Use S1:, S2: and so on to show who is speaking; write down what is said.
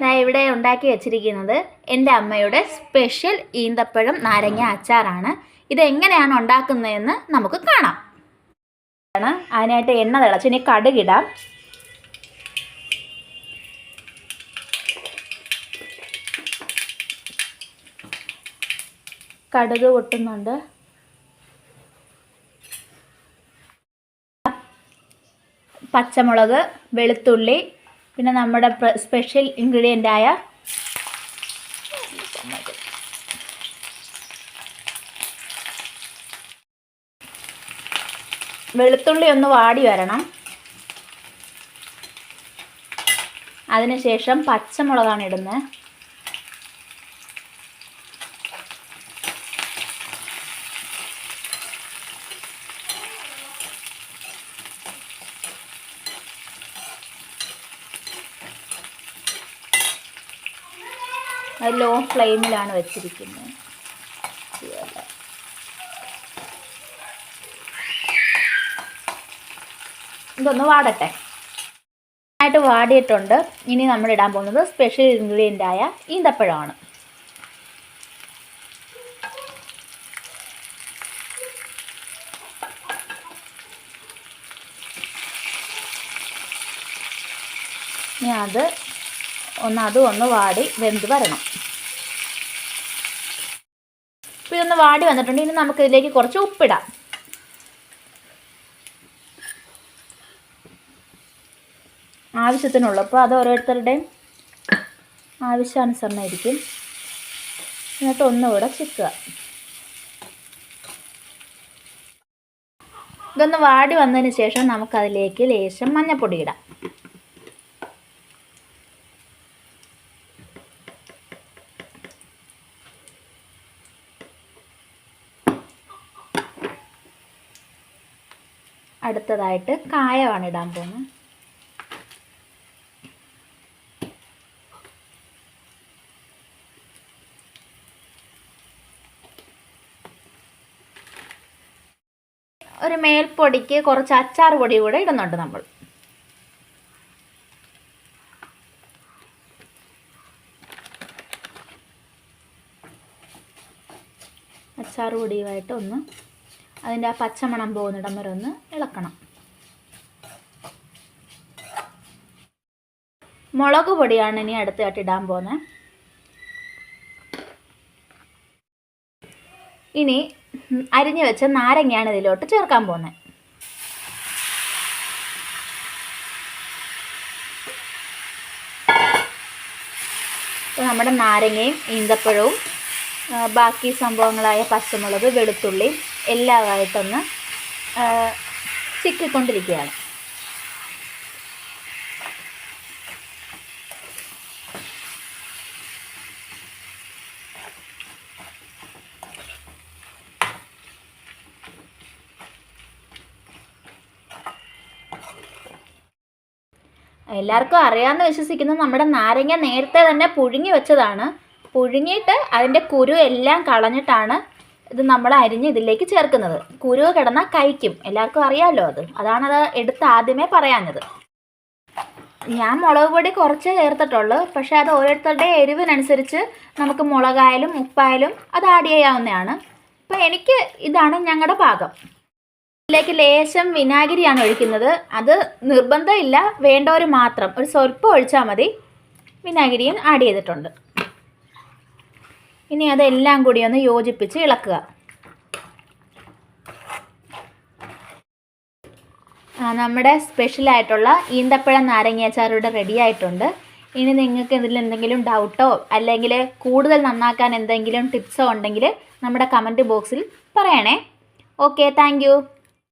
S1: ഞാൻ ഇവിടെ ഉണ്ടാക്കി വെച്ചിരിക്കുന്നത് എന്റെ അമ്മയുടെ സ്പെഷ്യൽ ഈന്തപ്പഴം നാരങ്ങ അച്ചാറാണ്. ഇത് എങ്ങനെയാണ് ഉണ്ടാക്കുന്നതെന്ന് നമുക്ക് കാണാം. ആണ് അതിനായിട്ട് എണ്ണ തിളച്ച് ഇനി കടുകിടാം കടുക് പൊട്ടുന്നുണ്ട്. പച്ചമുളക് വെളുത്തുള്ളി പിന്നെ നമ്മുടെ സ്പെഷ്യൽ ഇൻഗ്രീഡിയന്റ് ആയ വെളുത്തുള്ളി ഒന്ന് വാടി വരണം. അതിനുശേഷം പച്ചമുളകാണ് ഇടുന്നത്. അത് ലോ ഫ്ലെയിമിലാണ് വെച്ചിരിക്കുന്നത്. ഇതൊന്ന് വാടട്ടെ. ആയിട്ട് വാടിയിട്ടുണ്ട്. ഇനി നമ്മൾ ഇടാൻ പോകുന്നത് സ്പെഷ്യൽ ഇൻഗ്രീഡിയന്റ് ആയ ഈന്തപ്പഴമാണ്. ഇനി അത് ഒന്ന് അതും ഒന്ന് വാടി വെന്ത് വരണം. ഇപ്പോൾ ഇതൊന്ന് വാടി വന്നിട്ടുണ്ട്. ഇനി നമുക്ക് ഇതിലേക്ക് കുറച്ച് ഉപ്പിടാം. ആവശ്യത്തിനുള്ളപ്പോൾ അത് ഓരോരുത്തരുടെയും ആവശ്യാനുസരണമായിരിക്കും. എന്നിട്ട് ഒന്നുകൂടെ ചിക്കുക. ഇതൊന്ന് വാടി വന്നതിന് ശേഷം നമുക്കതിലേക്ക് ലേശം മഞ്ഞപ്പൊടി ഇടാം. അടുത്തതായിട്ട് കായമാണ് ഇടാൻ പോകുന്നത്. ഒരു മേൽപ്പൊടിക്ക് കുറച്ച് അച്ചാർ പൊടി കൂടെ ഇടുന്നുണ്ട് നമ്മൾ. അച്ചാർ പൊടിയുമായിട്ട് ഒന്ന് അതിന്റെ ആ പച്ചമണം പോകുന്നിടം വരെ ഒന്ന് ഇളക്കണം. മുളക് പൊടിയാണ് ഇനി അടുത്തായിട്ട് ഇടാൻ പോകുന്നത്. ഇനി അരിഞ്ഞു വെച്ച നാരങ്ങയാണ് ഇതിലോട്ട് ചേർക്കാൻ പോകുന്നത്. അപ്പോൾ നമ്മുടെ നാരങ്ങയും ഈന്തപ്പഴവും ബാക്കി സംഭവങ്ങളായ പച്ചമുളക് വെളുത്തുള്ളി എല്ലാമായിട്ടൊന്ന് ചിക്കിക്കൊണ്ടിരിക്കുകയാണ്. എല്ലാവർക്കും അറിയാമെന്ന് വിശ്വസിക്കുന്നത് നമ്മുടെ നാരങ്ങ നേരത്തെ തന്നെ പുഴുങ്ങി വെച്ചതാണ്. പുഴുങ്ങിയിട്ട് അതിന്റെ കുരു എല്ലാം കളഞ്ഞിട്ടാണ് ഇത് നമ്മൾ അരിഞ്ഞ് ഇതിലേക്ക് ചേർക്കുന്നത്. കുരു കിടന്ന കഴിക്കും. എല്ലാവർക്കും അറിയാമല്ലോ അത്. അതാണ് അത് എടുത്ത് ആദ്യമേ പറയാഞ്ഞത്. ഞാൻ മുളക് പൊടി കുറച്ച് ചേർത്തിട്ടുള്ളൂ. പക്ഷേ അത് ഓരോരുത്തരുടെ എരിവിനനുസരിച്ച് നമുക്ക് മുളകായാലും ഉപ്പായാലും അത് ആഡ് ചെയ്യാവുന്നതാണ്. അപ്പോൾ എനിക്ക് ഇതാണ് ഞങ്ങളുടെ പാകം. ഇതിലേക്ക് ലേശം വിനാഗിരിയാണ് ഒഴിക്കുന്നത്. അത് നിർബന്ധമില്ല. വേണ്ടവർ മാത്രം. ഒരു സ്വൽപ്പം ഒഴിച്ചാൽ മതി. വിനാഗിരിയും ആഡ് ചെയ്തിട്ടുണ്ട്. ഇനി അതെല്ലാം കൂടി ഒന്ന് യോജിപ്പിച്ച് ഇളക്കുക. നമ്മുടെ സ്പെഷ്യലായിട്ടുള്ള ഈന്തപ്പഴം നാരങ്ങാച്ചാർ ഇവിടെ റെഡി ആയിട്ടുണ്ട്. ഇനി നിങ്ങൾക്ക് ഇതിൽ എന്തെങ്കിലും ഡൗട്ടോ അല്ലെങ്കിൽ കൂടുതൽ നന്നാക്കാൻ എന്തെങ്കിലും ടിപ്സോ ഉണ്ടെങ്കിൽ നമ്മുടെ കമന്റ് ബോക്സിൽ പറയണേ. Okay thank